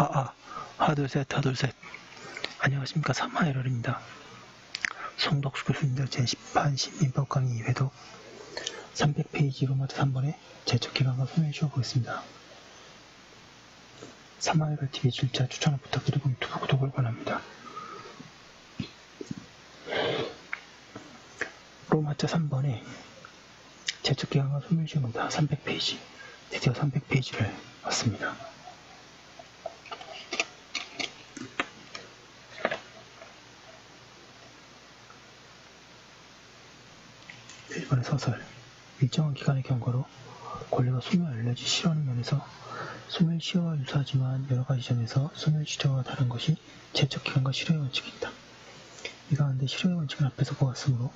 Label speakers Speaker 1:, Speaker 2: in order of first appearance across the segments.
Speaker 1: 아, 아, 하나, 둘, 셋, 하나, 둘, 셋. 안녕하십니까. 삼하에럴입니다. 송덕수 교수님들 제10판 신민법 강의 회독 300페이지 로마트 3번에 제척 기간과 소개해 주어 보겠습니다. 삼하에럴 TV 출자 추천을 부탁드리고 유튜브 구독을 권합니다. 로마트 3번에 제척 기간과 소멸 시험입니다. 300페이지. 드디어 300페이지를 왔습니다. 1번의 서설 일정한 기간의 경과로 권리가 소멸 알레르기 실현의 면에서 소멸 시효와 유사하지만 여러 가지 점에서 소멸 시효와 다른 것이 제척 기간과 실효의 원칙이 있다. 이 가운데 실효의 원칙은 앞에서 보았으므로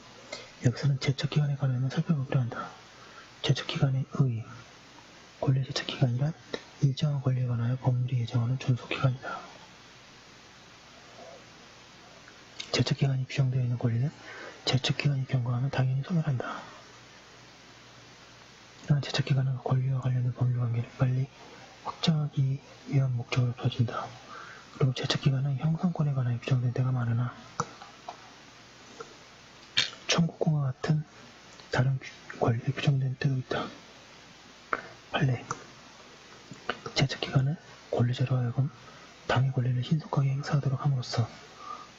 Speaker 1: 여기서는 제척 기간에 관하여 살펴보기로 한다. 제척 기간의 의 권리 제척 기간이란 일정한 권리에 관하여 법률이 예정하는 존속 기간이다. 제척 기간이 규정되어 있는 권리는 제척 기간이 경과하면 당연히 소멸한다. 이러한 제척 기간은 권리와 관련된 법률 관계를 빨리 확정하기 위한 목적으로 두어진다. 그리고 제척 기간은 형성권에 관하여 규정된 때가 많으나 청구권과 같은 다른 규- 권리에 규정된 때도 있다. 판례 제척 기간은 권리자로 하여금 당의 권리를 신속하게 행사하도록 함으로써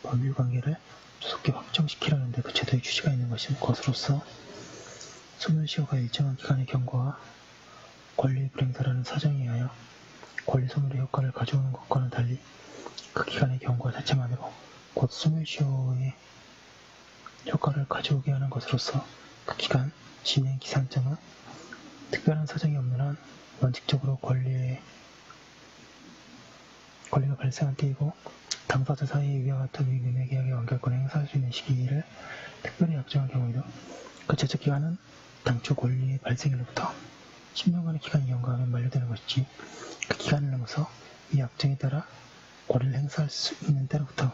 Speaker 1: 법률 관계를 조속히 확정시키려는데 그 제도의 취지가 있는 것인 것으로서 소멸시효가 일정한 기간의 경과와 권리의 불행사라는 사정에 의하여 권리 소멸의 효과를 가져오는 것과는 달리 그 기간의 경과 자체만으로 곧 소멸시효의 효과를 가져오게 하는 것으로서 그 기간 진행 기산점은 특별한 사정이 없는 한 원칙적으로 권리의 권리가 발생한 때이고 당사자 사이에 위와 같은 위임의 계약의 완결권을 행사할 수 있는 시기를 특별히 약정한 경우에도 그 제척 기간은 당초 권리의 발생일로부터 10년간의 기간이 경과하면 만료되는 것이지 그 기간을 넘어서 이 약정에 따라 권리를 행사할 수 있는 때로부터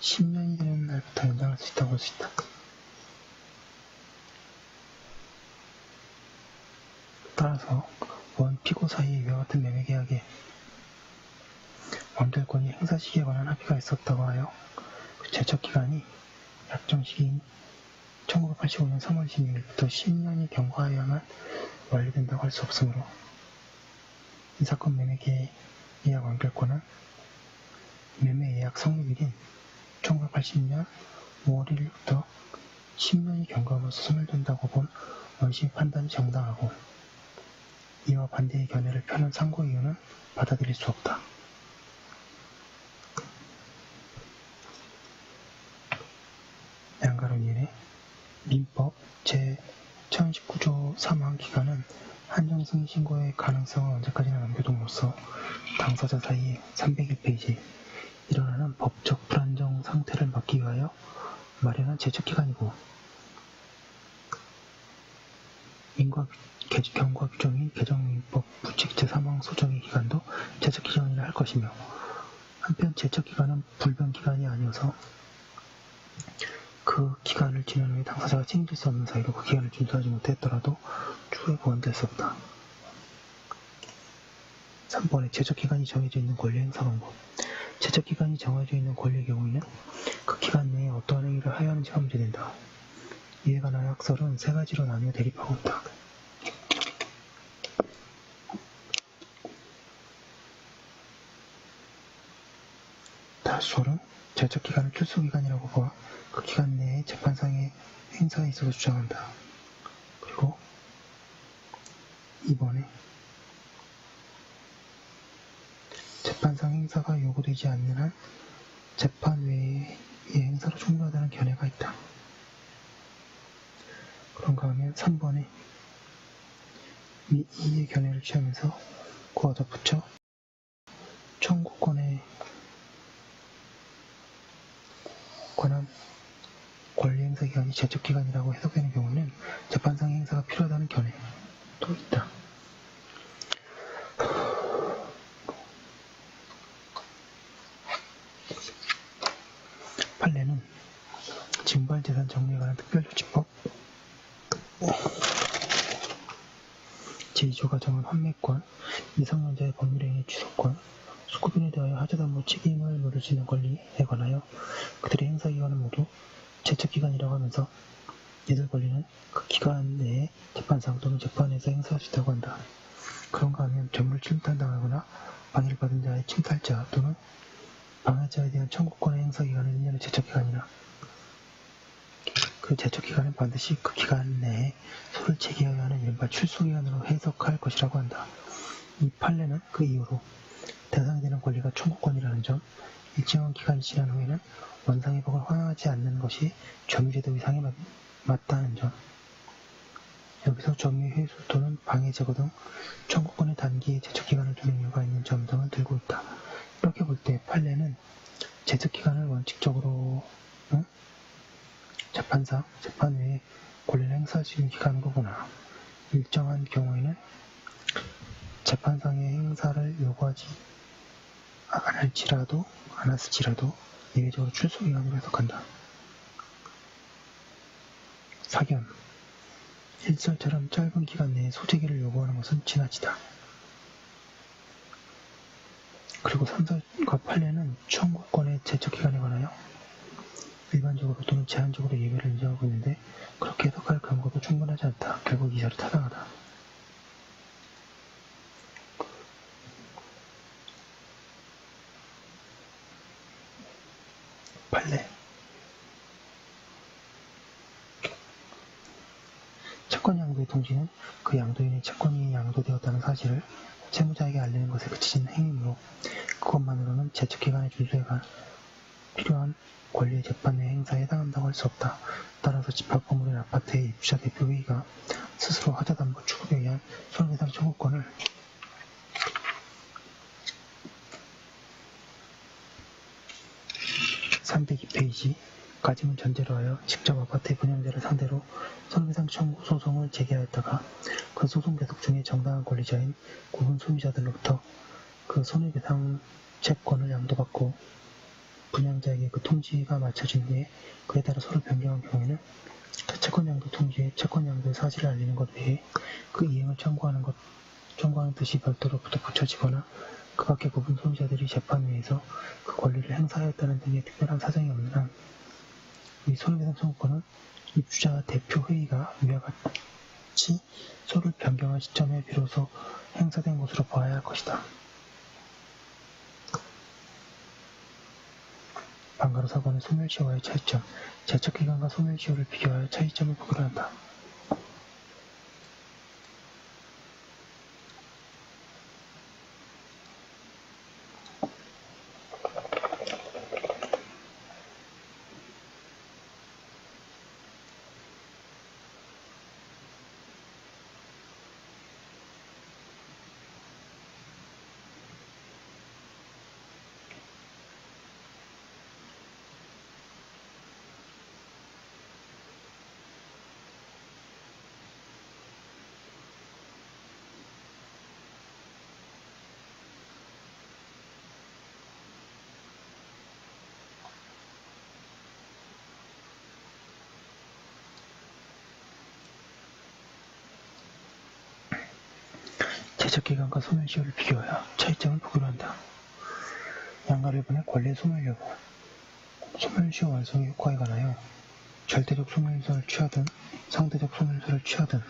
Speaker 1: 10년이 되는 날부터 연장할 수 있다고 볼 수 있다. 따라서 원 피고 사이에 위와 같은 매매 계약에 완결권이 행사 시기에 관한 합의가 있었다고 하여 그 제척 기간이 약정 시기인 1985년 3월 16일부터 10년이 경과하여야만 완료된다고 할 수 없으므로 이 사건 매매 계약 완결권은 매매 예약 성립일인 1980년 5월 1일부터 10년이 경과함으로써 소멸된다고 본 원심 판단이 정당하고 이와 반대의 견해를 펴는 상고 이유는 받아들일 수 없다. 양가론 이래 민법 제 1019조 3항 기간은 한정승 신고의 가능성을 언제까지나 남겨둠으로써 당사자 사이에 301페이지 일어나는 법적 불안정 상태를 막기 위하여 마련한 제척 기간이고 인과 개- 경과 규정인 개정민법 부칙 제3항 소정의 기간도 제척 기간이라 할 것이며 한편 제척 기간은 불변 기간이 아니어서 그 기간을 지난 후에 당사자가 책임질 수 없는 사이로 그 기간을 준수하지 못했더라도 추후에 보완될 수 없다. 3번에 제척기간이 정해져 있는 권리 행사 방법. 제척기간이 정해져 있는 권리의 경우에는 그 기간 내에 어떠한 행위를 하여야 하는지가 문제된다. 이에 관한 학설은 세 가지로 나뉘어 대립하고 있다. 다수설은 제척기간을 출소 기간이라고 보아 그 기간 내에 재판상의 행사에 있어서 주장한다. 그리고 이번에 재판상 행사가 요구되지 않는 한 재판 외의 행사로 충분하다는 견해가 있다. 그런가 하면 3번에 이, 이의 견해를 취하면서 그와 덧붙여 청구권 에 관한 권리 행사 기간이 제척 기간이라고 해석되는 경우는 재판상 행사가 필요하다는 견해도 있다. 판례는 징발재산 정리에 관한 특별조치법 제2조 기초가 정한 환매권, 미성년자의 법률행위 취소권, 수급인에 대하여 하자담보 책임을 물을 수 있는 권리에 관하여 그들의 행사기간은 모두 제척기간이라고 하면서 이들 권리는 그 기간 내에 재판상 또는 재판에서 행사할 수 있다고 한다. 그런가 하면 전물 침탈당하거나 방해를 받은 자의 침탈자 또는 방해자에 대한 청구권의 행사기간은 1년의 제척기간이나 그 제척기간은 반드시 그 기간 내에 소를 제기하여야 하는 이른바 출소기간으로 해석할 것이라고 한다. 이 판례는 그 이후로 대상이 되는 권리가 청구권이라는 점, 일정한 기간이 지난 후에는 원상의 법을 허용하지 않는 것이 점유제도 이상에 맞, 맞다는 점. 여기서 점유 회수 또는 방해 제거 등 청구권의 단기에 제척 기간을 두는 이유가 있는 점 등을 들고 있다. 이렇게 볼 때 판례는 제척기간을 원칙적으로 응? 재판상, 재판 외에 권리를 행사할 수 있는 기간으로 보나 일정한 경우에는 재판상의 행사를 요구하지 않을지라도 않았을지라도 예외적으로 출소기간으로 해석한다. 사견 일설처럼 짧은 기간 내에 소재기를 요구하는 것은 지나치다. 그리고 3설과 판례는 청구권의 제척기간에 관하여 일반적으로 또는 제한적으로 예외를 인정하고 있는데 그렇게 해석할 근거도 충분하지 않다. 결국 이설이 타당하다. 판례 채권 양도의 통지는 그 양도인의 채권이 양도되었다는 사실을 채무자에게 알리는 것에 그치진 행위이므로 그것만으로는 제척기간의 준수에 관 필요한 권리의 재판 내 행사에 해당한다고 할 수 없다. 따라서 집합 건물인 아파트의 입주자 대표회의가 스스로 하자담보 추급에 의한 손해배상 청구권을 (302페이지) 가지문 전제로 하여 직접 아파트의 분양자를 상대로 손해배상 청구 소송을 제기하였다가 그 소송 계속 중에 정당한 권리자인 구분 소유자들로부터 그 손해배상 채권을 양도받고 분양자에게 그 통지가 마쳐진 후에 그에 따라 서로 변경한 경우에는 그 채권 양도 통지에 채권 양도의 사실을 알리는 것 외에 그 이행을 청구하는 것 청구하는 뜻이 별도로 붙여지거나 그 밖의 구분 소유자들이 재판 위에서 그 권리를 행사하였다는 등의 특별한 사정이 없는 한 이 손해배상 청구권은 입주자 대표 회의가 위와 같이 소를 변경한 시점에 비로소 행사된 것으로 보아야 할 것이다. 방가로 사고는 소멸시효와의 차이점, 제척기간과 소멸시효를 비교하여 차이점을 보기로 한다. 제척기간과 소멸시효를 비교하여 차이점을 보기로 한다. 양가를 분의 권리의 소멸 여부, 소멸시효 완성의 효과에 관하여 절대적 소멸서를 취하든 상대적 소멸서를 취하든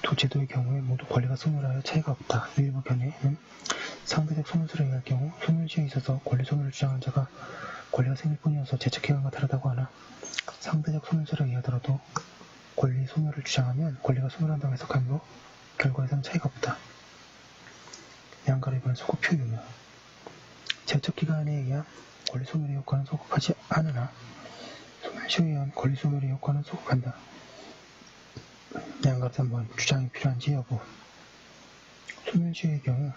Speaker 1: 두 제도의 경우에 모두 권리가 소멸하여 차이가 없다. 일부 견해는 상대적 소멸서를 의할 경우 소멸시효에 있어서 권리 소멸을 주장한 자가 권리가 생길 뿐이어서 제척 기간과 다르다고 하나 상대적 소멸서를 의하더라도 권리 소멸을 주장하면 권리가 소멸한다고 해석하므로 결과에선 차이가 없다. 양가를 입은 소급표 유무 제척기간에 의한 권리 소멸의 효과는 소급하지 않으나 소멸시에 의한 권리 소멸의 효과는 소급한다. 양가를 3번 주장이 필요한지 여부 소멸시의 경우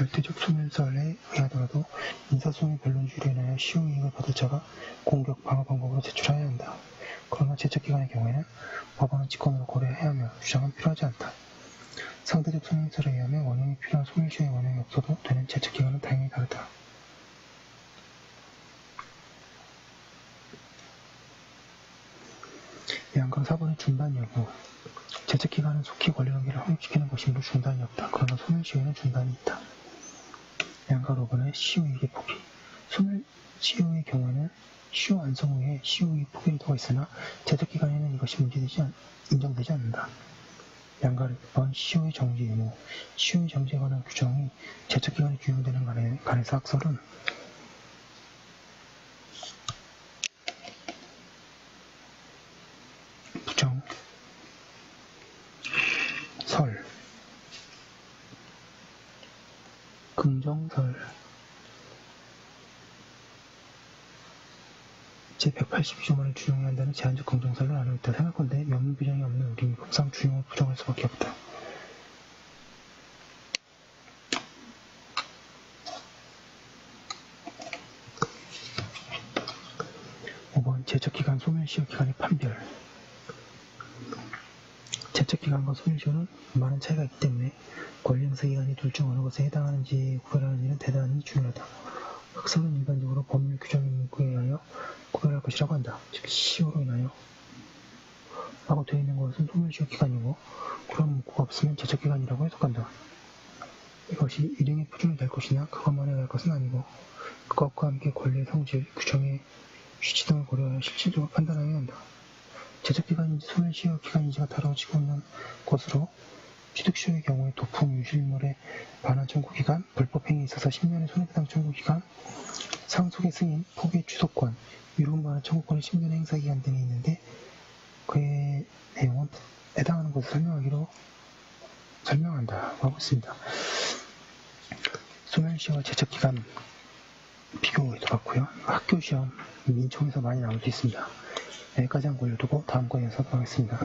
Speaker 1: 절대적 소멸설에 의하더라도 인사소송의 변론 주류인하여 시효 이익을 받을 자가 공격 방어 방법으로 제출하여야 한다. 그러나 제척기관의 경우에는 법원은 직권으로 고려해야 하며 주장은 필요하지 않다. 상대적 소멸설에 의하면 원인이 필요한 소멸시효의 원인이 없어도 되는 제척기관은 다행히 다르다. 양강 사본의 중단 여부 제척기간은 속히 권리관계를 확립시키는 것이므로 중단이 없다. 그러나 소멸시효에는 중단이 있다. 양강 5번의 시효이익의 포기. 소멸시효의 경우에는 시효 완성 후에 시효의 포기도가 있으나 제척기간에는 이것이 문제되지 않, 인정되지 않는다. 양가 6번 시효의 정지 의무. 시효의 정지에 관한 규정이 제척기간에 준용되는 간에, 간에서 학설은 부정, 설, 긍정설, 제182조만을 준용해야 한다는 제한적 긍정설을 나누고 있다. 생각 건데 명문 규정이 없는 우리 법상 준용을 부정할 수밖에 없다. 5번 제척기간 소멸시효 기간의 판별 제척기간과 소멸시효는 많은 차이가 있기 때문에 권리 행사 기간이 둘 중 어느 것에 해당하는지 구별하는 일은 대단히 중요하다. 학설은 일반적으로 법률 규정의 문구에 의하여 구별할 것이라고 한다. 즉 시효로 인하여 라고 되어 있는 것은 소멸시효 기간이고 그런 문구가 없으면 제척기간이라고 해석한다. 이것이 일행의 표준이 될 것이냐 그것만에 갈 것은 아니고 그것과 함께 권리의 성질, 규정의 취지 등을 고려하여 실질적으로 판단하여야 한다. 제작 기간인지 소멸 시효 기간인지가 다뤄지고 있는 것으로 취득시효의 경우에 도품, 유실물에 반환 청구 기간, 불법 행위에 있어서 10년의 손해배상 청구 기간, 상속의 승인, 포기의 주소권, 유품 반환 청구권의 10년의 행사 기간 등이 있는데 그의 내용은 해당하는 것을 설명하기로 설명한다. 하고 있습니다. 소멸시효와 제척기간 비교해도 봤고요. 학교 시험 민총에서 많이 나올 수 있습니다. 여기까지 한거 올려두고 다음 거에서 하도록 하겠습니다.